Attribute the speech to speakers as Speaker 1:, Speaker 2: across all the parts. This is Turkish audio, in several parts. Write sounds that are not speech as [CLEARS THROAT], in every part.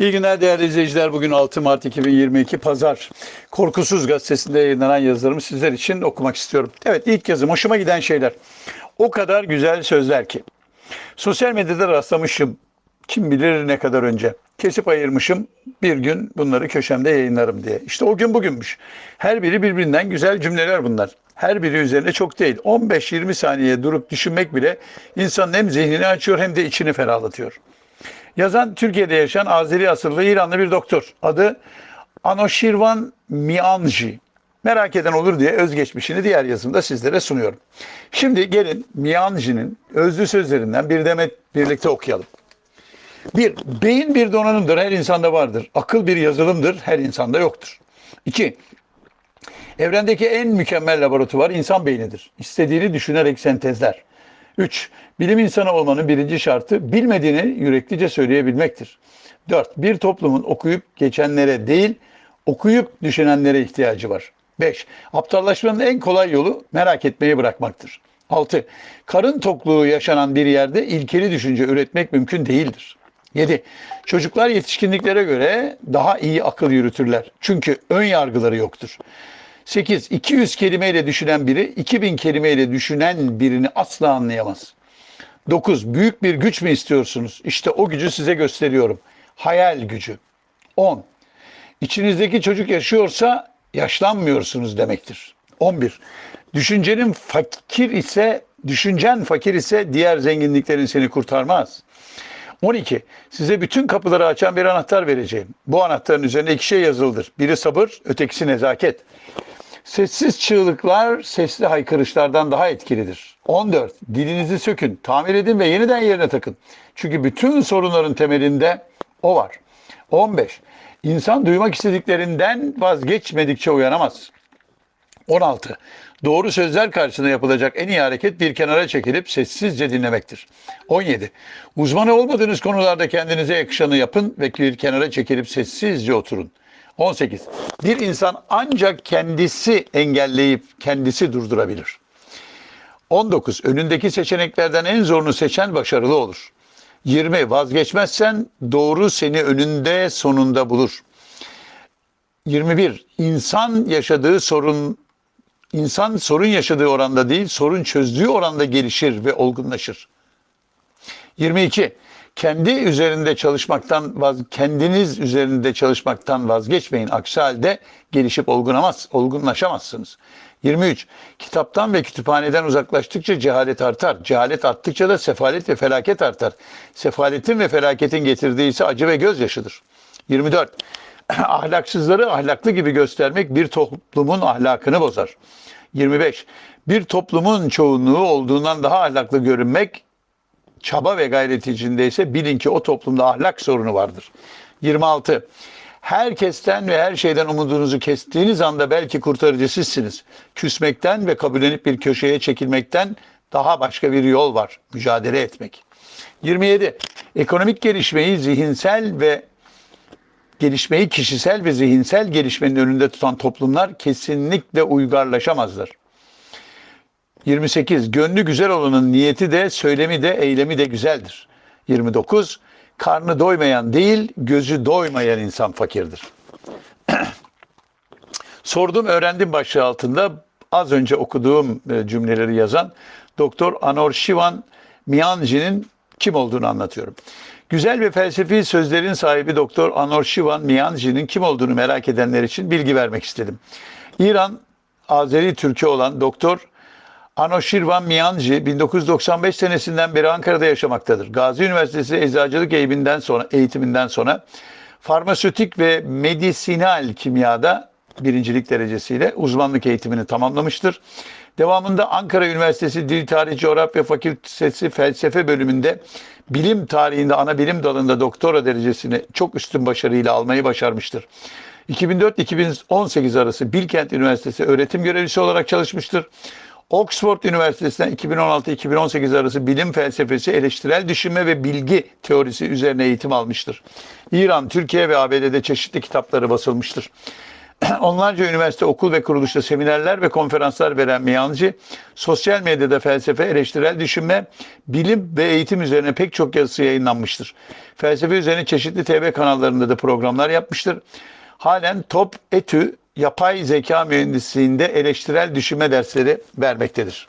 Speaker 1: İyi günler değerli izleyiciler. Bugün 6 Mart 2022 Pazar. Korkusuz gazetesinde yayınlanan yazılarımı sizler için okumak istiyorum. Evet ilk yazım hoşuma giden şeyler. O kadar güzel sözler ki. Sosyal medyada rastlamışım. Kim bilir ne kadar önce. Kesip ayırmışım. Bir gün bunları köşemde yayınlarım diye. İşte o gün bugünmüş. Her biri birbirinden güzel cümleler bunlar. Her biri üzerine çok değil. 15-20 saniye durup düşünmek bile insanın hem zihnini açıyor hem de içini ferahlatıyor. Yazan Türkiye'de yaşayan Azeri asıllı İranlı bir doktor. Adı Anoshirvan Mianji. Merak eden olur diye özgeçmişini diğer yazımda sizlere sunuyorum. Şimdi gelin Mianji'nin özlü sözlerinden bir demet birlikte okuyalım. Bir, beyin bir donanımdır, her insanda vardır. Akıl bir yazılımdır, her insanda yoktur. İki, evrendeki en mükemmel laboratuvar insan beynidir. İstediğini düşünerek sentezler. 3. Bilim insanı olmanın birinci şartı bilmediğini yüreklice söyleyebilmektir. 4. Bir toplumun okuyup geçenlere değil, okuyup düşünenlere ihtiyacı var. 5. Aptallaşmanın en kolay yolu merak etmeyi bırakmaktır. 6. Karın tokluğu yaşanan bir yerde ilkeli düşünce üretmek mümkün değildir. 7. Çocuklar yetişkinliklere göre daha iyi akıl yürütürler. Çünkü ön yargıları yoktur. 8. 200 kelimeyle düşünen biri 2000 kelimeyle düşünen birini asla anlayamaz. 9. Büyük bir güç mü istiyorsunuz? İşte o gücü size gösteriyorum. Hayal gücü. 10. İçinizdeki çocuk yaşıyorsa yaşlanmıyorsunuz demektir. 11. Düşüncenin fakir ise, düşüncen fakir ise diğer zenginliklerin seni kurtarmaz. 12. Size bütün kapıları açan bir anahtar vereceğim. Bu anahtarın üzerine iki şey yazılıdır. Biri sabır, ötekisi nezaket. Sessiz çığlıklar sesli haykırışlardan daha etkilidir. 14. Dilinizi sökün, tamir edin ve yeniden yerine takın. Çünkü bütün sorunların temelinde o var. 15. İnsan duymak istediklerinden vazgeçmedikçe uyanamaz. 16. Doğru sözler karşısında yapılacak en iyi hareket bir kenara çekilip sessizce dinlemektir. 17. Uzmanı olmadığınız konularda kendinize yakışanı yapın ve bir kenara çekilip sessizce oturun. 18. Bir insan ancak kendisi engelleyip kendisi durdurabilir. 19. Önündeki seçeneklerden en zorunu seçen başarılı olur. 20. Vazgeçmezsen doğru seni önünde sonunda bulur. 21. İnsan yaşadığı sorun İnsan sorun yaşadığı oranda değil, sorun çözdüğü oranda gelişir ve olgunlaşır. 22. Kendi üzerinde çalışmaktan vaz, kendiniz üzerinde çalışmaktan vazgeçmeyin. Aksi halde gelişip olgunamaz, olgunlaşamazsınız. 23. Kitaptan ve kütüphaneden uzaklaştıkça cehalet artar. Cehalet arttıkça da sefalet ve felaket artar. Sefaletin ve felaketin getirdiği ise acı ve gözyaşıdır. 24. [CLEARS THROAT] Ahlaksızları ahlaklı gibi göstermek bir toplumun ahlakını bozar. 25. Bir toplumun çoğunluğu olduğundan daha ahlaklı görünmek çaba ve gayret içindeyse bilin ki o toplumda ahlak sorunu vardır. 26. Herkesten ve her şeyden umudunuzu kestiğiniz anda belki kurtarıcı sizsiniz. Küsmekten ve kabullenip bir köşeye çekilmekten daha başka bir yol var. Mücadele etmek. 27. Ekonomik gelişmeyi zihinsel ve gelişmeyi kişisel ve zihinsel gelişmenin önünde tutan toplumlar kesinlikle uygarlaşamazlar. 28. Gönlü güzel olanın niyeti de, söylemi de, eylemi de güzeldir. 29. Karnı doymayan değil, gözü doymayan insan fakirdir. [CLEARS THROAT] Sordum, öğrendim başlığı altında az önce okuduğum e, cümleleri yazan Doktor Anor Shivan Mianji'nin kim olduğunu anlatıyorum. Güzel ve felsefi sözlerin sahibi Doktor Anor Shivan Mianji'nin kim olduğunu merak edenler için bilgi vermek istedim. İran Azeri Türkçe olan Doktor Anoshirvan Mianji 1995 senesinden beri Ankara'da yaşamaktadır. Gazi Üniversitesi Eczacılık eğitiminden sonra eğitiminden sonra farmasötik ve medisinal kimyada birincilik derecesiyle uzmanlık eğitimini tamamlamıştır. Devamında Ankara Üniversitesi Dil Tarih Coğrafya Fakültesi Felsefe bölümünde bilim tarihinde ana bilim dalında doktora derecesini çok üstün başarıyla almayı başarmıştır. 2004-2018 arası Bilkent Üniversitesi öğretim görevlisi olarak çalışmıştır. Oxford Üniversitesi'nden 2016-2018 arası bilim felsefesi, eleştirel düşünme ve bilgi teorisi üzerine eğitim almıştır. İran, Türkiye ve ABD'de çeşitli kitapları basılmıştır. [CLEARS THROAT] Onlarca üniversite, okul ve kuruluşta seminerler ve konferanslar veren Miyancı, sosyal medyada felsefe, eleştirel düşünme, bilim ve eğitim üzerine pek çok yazısı yayınlanmıştır. Felsefe üzerine çeşitli TV kanallarında da programlar yapmıştır. Halen Top Etü yapay zeka mühendisliğinde eleştirel düşünme dersleri vermektedir.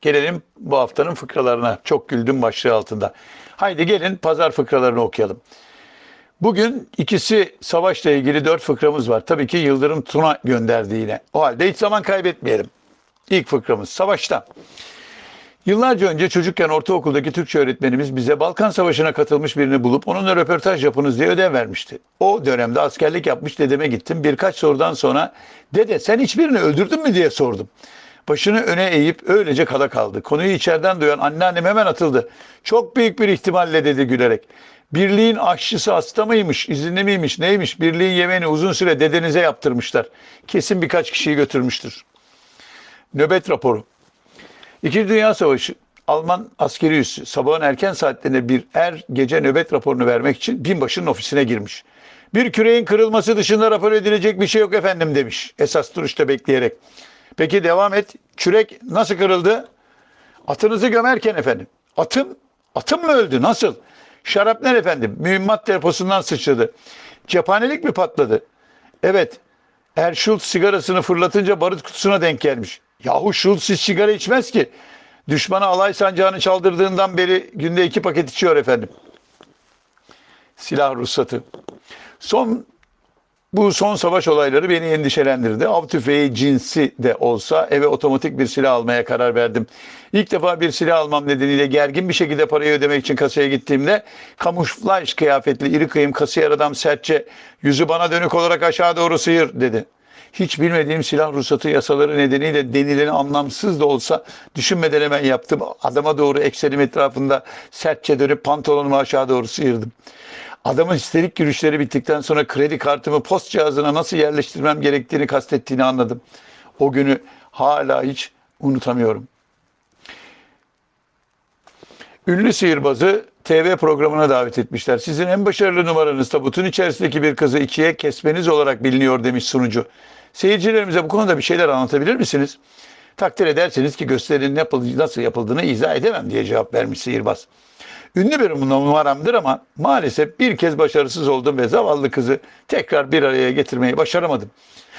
Speaker 1: Gelelim bu haftanın fıkralarına. Çok güldüm başlığı altında. Haydi gelin pazar fıkralarını okuyalım. Bugün ikisi savaşla ilgili dört fıkramız var. Tabii ki Yıldırım Tuna gönderdi yine. O halde hiç zaman kaybetmeyelim. İlk fıkramız savaşta. Yıllarca önce çocukken ortaokuldaki Türkçe öğretmenimiz bize Balkan Savaşı'na katılmış birini bulup onunla röportaj yapınız diye ödev vermişti. O dönemde askerlik yapmış dedeme gittim. Birkaç sorudan sonra dede sen hiçbirini öldürdün mü diye sordum. Başını öne eğip öylece kala kaldı. Konuyu içeriden duyan anneannem hemen atıldı. Çok büyük bir ihtimalle dedi gülerek. Birliğin aşçısı hasta mıymış, izinli miymiş, neymiş? Birliğin yemeğini uzun süre dedenize yaptırmışlar. Kesin birkaç kişiyi götürmüştür. Nöbet raporu. İkinci Dünya Savaşı Alman askeri üssü sabahın erken saatlerinde bir er gece nöbet raporunu vermek için binbaşının ofisine girmiş. Bir küreğin kırılması dışında rapor edilecek bir şey yok efendim demiş esas duruşta bekleyerek. Peki devam et. Kürek nasıl kırıldı? Atınızı gömerken efendim. Atım? Atım mı öldü? Nasıl? Şarapnel efendim. Mühimmat deposundan sıçradı. Cephanelik mi patladı? Evet. Er Schultz sigarasını fırlatınca barut kutusuna denk gelmiş. Yahu hiç sigara içmez ki. Düşmana alay sancağını çaldırdığından beri günde iki paket içiyor efendim. Silah ruhsatı. Son bu son savaş olayları beni endişelendirdi. Av tüfeği cinsi de olsa eve otomatik bir silah almaya karar verdim. İlk defa bir silah almam nedeniyle gergin bir şekilde parayı ödemek için kasaya gittiğimde kamuflaj kıyafetli iri kıyım kasiyer adam sertçe yüzü bana dönük olarak aşağı doğru sıyır dedi. Hiç bilmediğim silah ruhsatı yasaları nedeniyle denileni anlamsız da olsa düşünmeden hemen yaptım. Adama doğru eksenim etrafında sertçe dönüp pantolonumu aşağı doğru sıyırdım. Adamın histerik yürüyüşleri bittikten sonra kredi kartımı post cihazına nasıl yerleştirmem gerektiğini kastettiğini anladım. O günü hala hiç unutamıyorum. Ünlü sihirbazı TV programına davet etmişler. Sizin en başarılı numaranız tabutun içerisindeki bir kızı ikiye kesmeniz olarak biliniyor demiş sunucu. Seyircilerimize bu konuda bir şeyler anlatabilir misiniz? Takdir ederseniz ki gösterinin nasıl yapıldığını izah edemem diye cevap vermiş sihirbaz. Ünlü bir numaramdır ama maalesef bir kez başarısız oldum ve zavallı kızı tekrar bir araya getirmeyi başaramadım.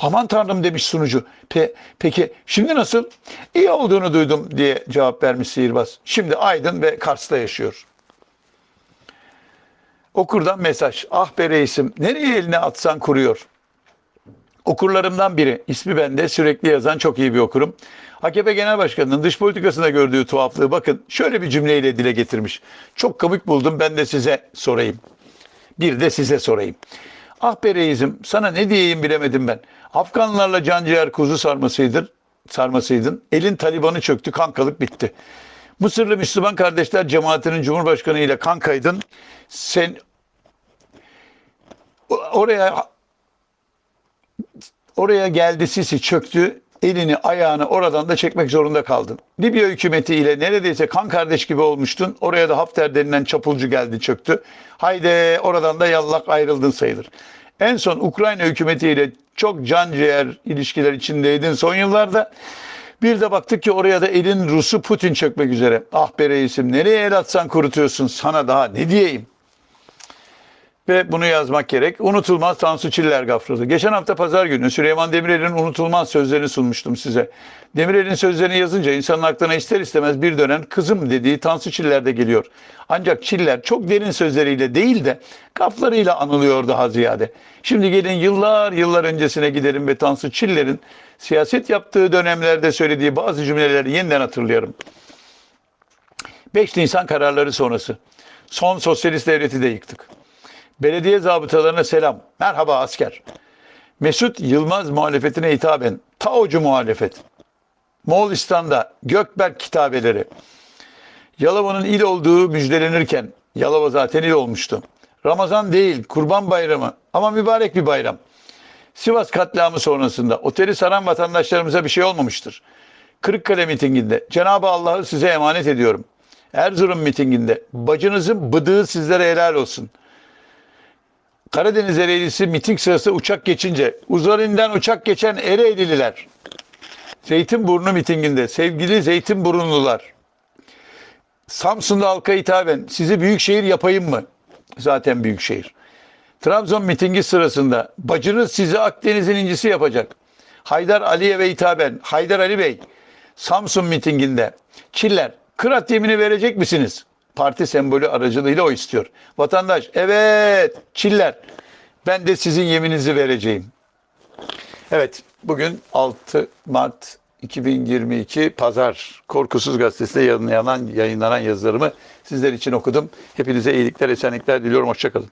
Speaker 1: Aman tanrım demiş sunucu. Pe peki şimdi nasıl? İyi olduğunu duydum diye cevap vermiş sihirbaz. Şimdi Aydın ve Kars'ta yaşıyor. Okurdan mesaj. Ah be reisim nereye eline atsan kuruyor. Okurlarımdan biri, ismi bende sürekli yazan çok iyi bir okurum. AKP Genel Başkanı'nın dış politikasında gördüğü tuhaflığı bakın şöyle bir cümleyle dile getirmiş. Çok komik buldum ben de size sorayım. Bir de size sorayım. Ah be reisim sana ne diyeyim bilemedim ben. Afganlarla canciğer kuzu sarmasıydın, sarmasıydın. Elin Taliban'ı çöktü kankalık bitti. Mısırlı Müslüman Kardeşler Cemaati'nin Cumhurbaşkanı ile kankaydın. Sen oraya Oraya geldi Sisi çöktü. Elini ayağını oradan da çekmek zorunda kaldın. Libya hükümeti ile neredeyse kan kardeş gibi olmuştun. Oraya da Hafter denilen çapulcu geldi çöktü. Haydi oradan da yallak ayrıldın sayılır. En son Ukrayna hükümetiyle çok can ciğer ilişkiler içindeydin son yıllarda. Bir de baktık ki oraya da elin Rus'u Putin çökmek üzere. Ah be reisim nereye el atsan kurutuyorsun sana daha ne diyeyim. Ve bunu yazmak gerek. Unutulmaz Tansu Çiller gafrası. Geçen hafta pazar günü Süleyman Demirel'in unutulmaz sözlerini sunmuştum size. Demirel'in sözlerini yazınca insanın aklına ister istemez bir dönem kızım dediği Tansu Çiller de geliyor. Ancak Çiller çok derin sözleriyle değil de gaflarıyla anılıyor daha ziyade. Şimdi gelin yıllar yıllar öncesine gidelim ve Tansu Çiller'in siyaset yaptığı dönemlerde söylediği bazı cümleleri yeniden hatırlayalım. 5 Nisan kararları sonrası. Son sosyalist devleti de yıktık. Belediye zabıtalarına selam. Merhaba asker. Mesut Yılmaz muhalefetine hitaben. Taocu muhalefet. Moğolistan'da Gökberk kitabeleri. Yalova'nın il olduğu müjdelenirken, Yalova zaten il olmuştu. Ramazan değil, kurban bayramı ama mübarek bir bayram. Sivas katliamı sonrasında oteli saran vatandaşlarımıza bir şey olmamıştır. Kırıkkale mitinginde Cenab-ı Allah'ı size emanet ediyorum. Erzurum mitinginde bacınızın bıdığı sizlere helal olsun. Karadeniz Ereğlisi miting sırası uçak geçince üzerinden uçak geçen Ereğlililer. Zeytinburnu mitinginde sevgili Zeytinburunlular. Samsun'da halka hitaben sizi büyük şehir yapayım mı? Zaten büyük şehir. Trabzon mitingi sırasında bacınız sizi Akdeniz'in incisi yapacak. Haydar Aliyev'e hitaben Haydar Ali Bey Samsun mitinginde Çiller kırat yemini verecek misiniz? Parti sembolü aracılığıyla o istiyor. Vatandaş evet Çiller ben de sizin yemininizi vereceğim. Evet, bugün 6 Mart 2022 Pazar Korkusuz Gazetesi'nde yayınlanan, yayınlanan yazılarımı sizler için okudum. Hepinize iyilikler, esenlikler diliyorum. Hoşçakalın.